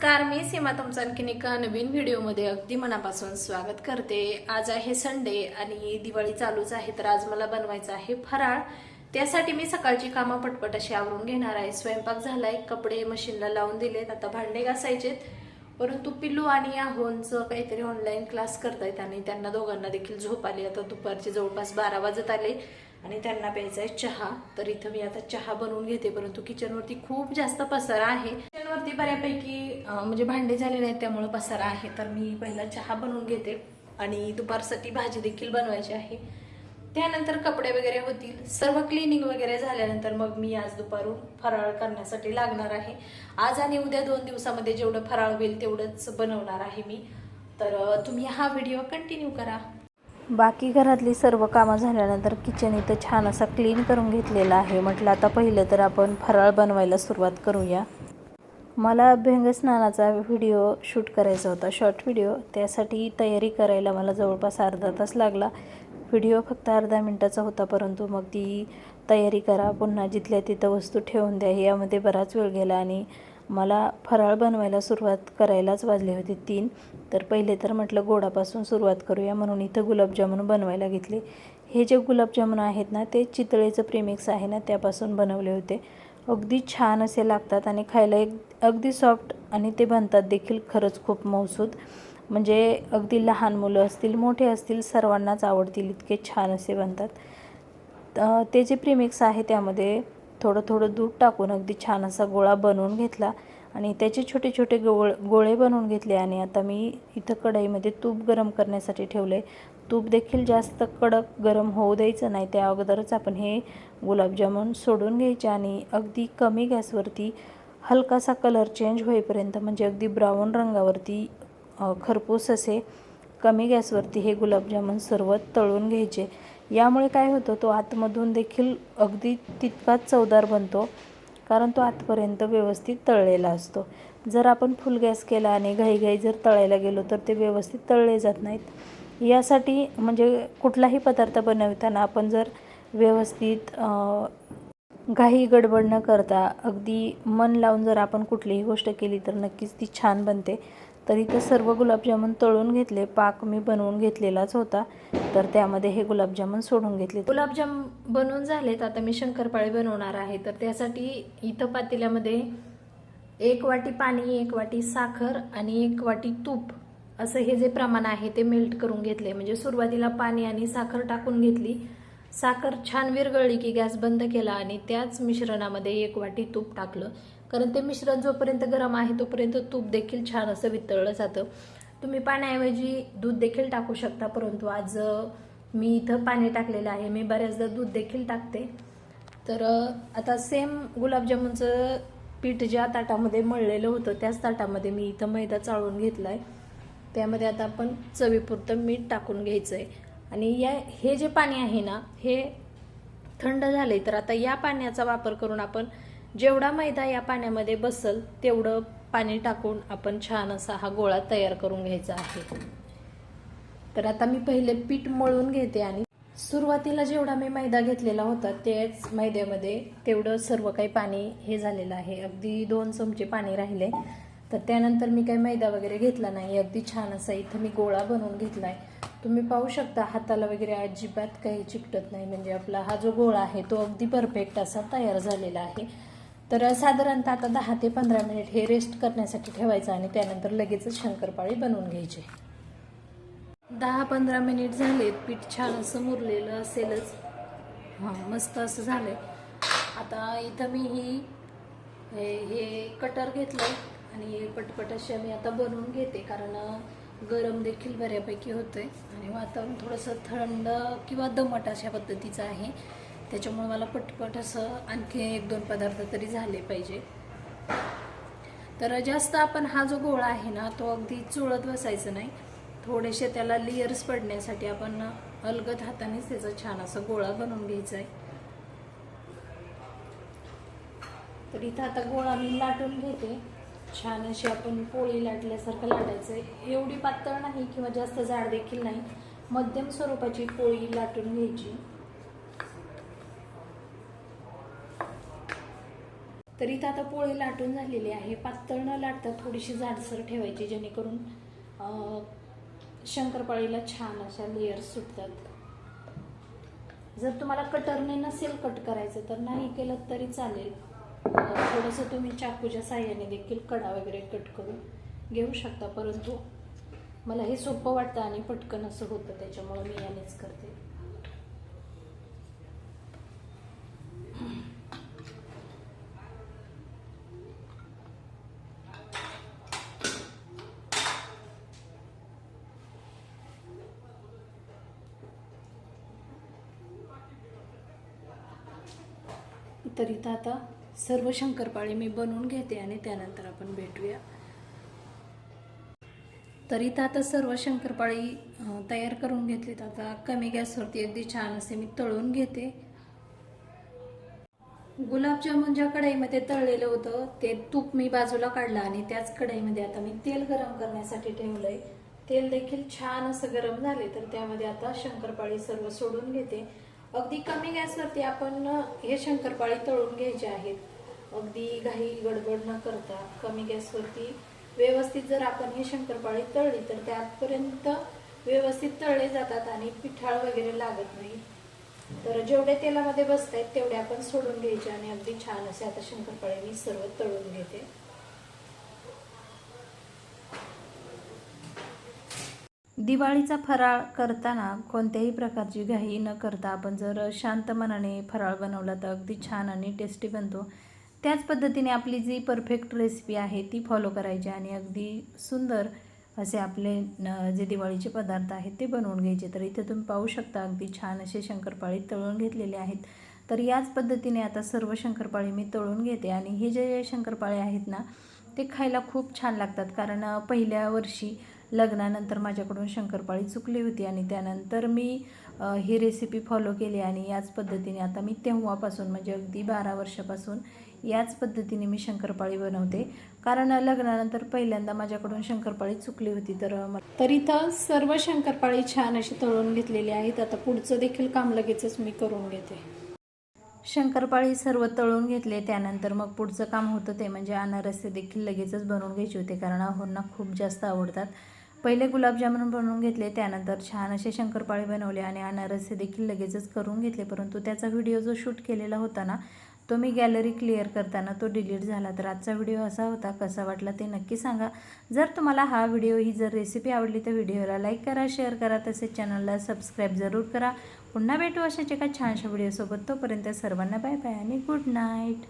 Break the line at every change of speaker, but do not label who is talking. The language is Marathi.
नमस्कार मी सीमा तुमचं आणखीन एका नवीन व्हिडिओमध्ये अगदी मनापासून स्वागत करते. आज आहे संडे आणि दिवाळी चालूच आहे तर आज मला बनवायचं आहे फराळ. त्यासाठी मी सकाळची कामं पटपट अशी आवरून घेणार आहे. स्वयंपाक झालाय कपडे मशीनला लावून दिलेत आता भांडे घासायचेत. परंतु पिल्लू आणि आहोंचं काहीतरी ऑनलाईन क्लास करतायत आणि त्यांना दोघांना देखील झोप आली. आता दुपारचे जवळपास बारा वाजत आले. आणि त्यांना प्यायचा आहे चहा. तर इथं मी आता चहा बनवून घेते परंतु किचनवरती खूप जास्त पसारा आहे. किचनवरती बऱ्यापैकी म्हणजे भांडे झालेले आहेत त्यामुळं पसारा आहे. तर मी पहिला चहा बनवून घेते आणि दुपारसाठी भाजी देखील बनवायची आहे. त्यानंतर कपडे वगैरे होतील. सर्व क्लिनिंग वगैरे झाल्यानंतर मग मी आज दुपारून फराळ करण्यासाठी लागणार आहे. आज आणि उद्या दोन दिवसामध्ये जेवढं फराळ होईल तेवढंच बनवणार आहे मी. तर तुम्ही हा व्हिडिओ कंटिन्यू करा.
बाकी घरातली सर्व कामं झाल्यानंतर किचन इथं छान असा क्लीन करून घेतलेला आहे. म्हटलं आता पहिलं तर आपण फराळ बनवायला सुरुवात करूया. मला अभ्यंगस्नानाचा व्हिडिओ शूट करायचा होता शॉर्ट व्हिडिओ त्यासाठी तयारी करायला मला जवळपास अर्धा तास लागला. व्हिडिओ फक्त अर्धा मिनटाचा होता परंतु मग ती तयारी करा. पुन्हा जिथल्या तिथं वस्तू ठेवून द्या यामध्ये बराच वेळ गेला आणि मला फराळ बनवायला सुरुवात करायलाच वाजले होते तीन. तर पहिले तर म्हटलं गोडापासून सुरुवात करूया म्हणून इथं गुलाबजामुन बनवायला घेतले. हे जे गुलाबजामुन आहेत ना ते चितळेचं प्रेमिक्स आहे ना त्यापासून बनवले होते. अगदी छान असे लागतात आणि खायला एक अगदी सॉफ्ट आणि ते बनतात देखील खरंच खूप मौसूद. म्हणजे अगदी लहान मुलं असतील मोठे असतील सर्वांनाच आवडतील इतके छान असे बनतात. ते जे प्रिमिक्स आहे त्यामध्ये थोडं थोडं दूध टाकून अगदी छान असा गोळा बनवून घेतला. आणि त्याचे छोटे छोटे गोळ गोळे बनवून घेतले आणि आता मी इथं कढईमध्ये तूप गरम करण्यासाठी ठेवले. तूप देखील जास्त कडक गरम होऊ द्यायचं नाही त्या अगोदरच आपण हे गुलाबजामुन सोडून घ्यायचे आणि अगदी कमी गॅसवरती हलकासा कलर चेंज होईपर्यंत म्हणजे अगदी ब्राऊन रंगावरती खरपूस असे कमी गॅसवरती हे गुलाबजामुन सर्व तळून घ्यायचे. यामुळे काय होतं तो आतमधून देखील अगदी तितकाच चवदार बनतो कारण तो आतपर्यंत व्यवस्थित तळलेला असतो. जर आपण फुल गॅस केला आणि घाईघाई जर तळायला गेलो तर ते व्यवस्थित तळले जात नाहीत. यासाठी म्हणजे कुठलाही पदार्थ बनवताना आपण जर व्यवस्थित घाई गडबड न करता अगदी मन लावून जर आपण कुठलीही गोष्ट केली तर नक्कीच ती छान बनते. तर इथं सर्व गुलाबजामुन तळून घेतले पाक मी बनवून घेतलेलाच होता. तर त्यामध्ये हे गुलाबजामुन सोडून घेतले.
गुलाबजाम बनवून झालेत आता मी शंकरपाळी बनवणार आहे. तर त्यासाठी इथं पातेल्यामध्ये एक वाटी पाणी एक वाटी साखर आणि एक वाटी तूप असं हे जे प्रमाण आहे ते मेल्ट करून घेतले म्हणजे सुरुवातीला पाणी आणि साखर टाकून घेतली. साखर छान विरगळली की गॅस बंद केला आणि त्याच मिश्रणामध्ये एक वाटी तूप टाकलं. कारण ते मिश्रण जोपर्यंत गरम आहे तोपर्यंत तूप देखील छान असं वितळलं जातं. तुम्ही पाण्याऐवजी दूध देखील टाकू शकता परंतु आज मी इथं पाणी टाकलेलं आहे. मी बऱ्याचदा दूध देखील टाकते. तर आता सेम गुलाबजामुनचं पीठ ज्या ताटामध्ये मळलेलं होतं त्याच ताटामध्ये मी इथं मैदा चाळून घेतला आहे त्यामध्ये आता आपण चवीपुरतं मीठ टाकून घ्यायचं आहे आणि या हे जे पाणी आहे ना हे थंड झाले तर आता या पाण्याचा वापर करून आपण जेवढा मैदा या पाण्यामध्ये बसल तेवढं पाणी टाकून आपण छान असा हा गोळा तयार करून घ्यायचा आहे. तर आता मी पहिले पीठ मळून घेते आणि सुरुवातीला जेवढा मी मैदा घेतलेला होता त्याच मैद्यामध्ये तेवढं सर्व काही पाणी हे झालेलं आहे. अगदी दोन चमचे पाणी राहिले. तर त्यानंतर मी काही मैदा वगैरे घेतला नाही. अगदी छान असा इथं मी गोळा बनवून घेतला आहे तुम्ही पाहू शकता हाताला वगैरे अजिबात काही चिकटत नाही. म्हणजे आपला हा जो गोळा आहे तो अगदी परफेक्ट असा तयार झालेला आहे. तर साधारणतः आता दहा ते पंधरा मिनिट हे रेस्ट करण्यासाठी ठेवायचं आणि त्यानंतर लगेचच शंकरपाळी बनवून घ्यायची. दहा पंधरा मिनिट झाले पीठ छान असं मुरलेलं असेलच. हां मस्त असं झालंय. आता इथं मी ही हे हे कटर घेतलं आणि पटपट असे मी आता बनवून घेते कारण गरम देखील बऱ्यापैकी होतंय. आणि वातावरण थोडंसं थंड किंवा दमट अशा पद्धतीचं आहे. त्याच्यामुळे मला पटपट असं आणखी एक दोन पदार्थ तरी झाले पाहिजे. तर जास्त आपण हा जो गोळा आहे ना तो अगदी चुळत बसायचं नाही. थोडेसे त्याला लेयर्स पडण्यासाठी आपण अलगद हातानेच त्याचा छान असा गोळा बनवून घ्यायचा आहे तर इथं आता गोळा मी लाटून घेते. छान अशी आपण पोळी लाटल्यासारखं लाटायचं आहे एवढी पातळ नाही किंवा जास्त जाड देखील नाही. मध्यम स्वरूपाची पोळी लाटून घ्यायची. तर इथं आता पोळे लाटून झालेले आहे. पातळ न लाटता थोडीशी जाडसर ठेवायची जेणेकरून शंकरपाळीला छान अशा लेयर्स सुटतात. जर तुम्हाला कटरने नसेल कट करायचं तर नाही केलं तरी चालेल. थोडंसं तुम्ही चाकूच्या साह्याने देखील कडा वगैरे कट करून घेऊ शकता. परंतु मला हे सोपं वाटतं आणि पटकन असं होतं त्याच्यामुळे मी यानेच करते. तर इथं आता सर्व शंकरपाळी मी बनवून घेते आणि त्यानंतर आपण भेटूया. तर इथं आता सर्व शंकरपाळी तयार करून घेतलीत. आता कमी गॅसवरती अगदी छान असे मी तळून घेते. गुलाबजामुन ज्या कढईमध्ये तळलेलं होतं ते तूप मी बाजूला काढलं आणि त्याच कढईमध्ये आता मी तेल गरम करण्यासाठी ठेवलंय. तेल देखील छान असं गरम झाले तर त्यामध्ये आता शंकरपाळी सर्व सोडून घेते. अगदी कमी गॅसवरती आपण हे शंकरपाळी तळून घ्यायचे आहेत. अगदी घाई गडबड न करता कमी गॅसवरती व्यवस्थित जर आपण हे शंकरपाळी तळली तर त्यापर्यंत व्यवस्थित तळले जातात आणि पिठाळ वगैरे लागत नाही. तर जेवढे तेलामध्ये बसत आहेत तेवढे आपण सोडून घ्यायचे आणि अगदी छान असे आता शंकरपाळी मी सर्व तळून घेते. दिवाळीचा फराळ करताना कोणत्याही प्रकारची घाई न करता आपण जर शांत मनाने फराळ बनवला तर अगदी छान आणि टेस्टी बनतो. त्याच पद्धतीने आपली जी परफेक्ट रेसिपी आहे ती फॉलो करायची आणि अगदी सुंदर असे आपले न- जे दिवाळीचे पदार्थ आहेत ते बनवून घ्यायचे. तर इथे तुम्ही पाहू शकता अगदी छान असे शंकरपाळी तळून घेतलेले आहेत. तर याच पद्धतीने आता सर्व शंकरपाळी मी तळून घेते आणि हे जे शंकरपाळे आहेत ना ते खायला खूप छान लागतात. कारण पहिल्या वर्षी लग्नानंतर माझ्याकडून शंकरपाळी चुकली होती आणि त्यानंतर मी ही रेसिपी फॉलो केली आणि याच पद्धतीने आता मी तेव्हापासून म्हणजे अगदी बारा वर्षापासून याच पद्धतीने मी शंकरपाळी बनवते. कारण लग्नानंतर पहिल्यांदा माझ्याकडून शंकरपाळी चुकली होती तर तर इथं सर्व शंकरपाळी छान अशी तळून घेतलेली आहेत. आता पुढचं देखील काम लगेचच मी करून घेते. शंकरपाळी सर्व तळून घेतले. त्यानंतर मग पुढचं काम होतं ते म्हणजे अनारसे देखील लगेचच बनवून घ्यायचे होते कारण आहोंना खूप जास्त आवडतात. पहिले गुलाबजामुन बनवून घेतले त्यानंतर छान असे शंकरपाळे बनवले आणि अनारसे देखील लगेचच करून घेतले. परंतु त्याचा व्हिडिओ जो शूट केलेला होता ना तो मी गॅलरी क्लिअर करताना तो डिलीट झाला. तर आजचा व्हिडिओ असा होता कसा वाटला ते नक्की सांगा. जर तुम्हाला हा व्हिडिओ ही जर रेसिपी आवडली तर व्हिडिओला लाईक करा शेअर करा. तसेच चॅनलला सबस्क्राईब जरूर करा. पुन्हा भेटू अशाच एका छानशा व्हिडिओसोबत तोपर्यंत सर्वांना बाय बाय आणि गुड नाईट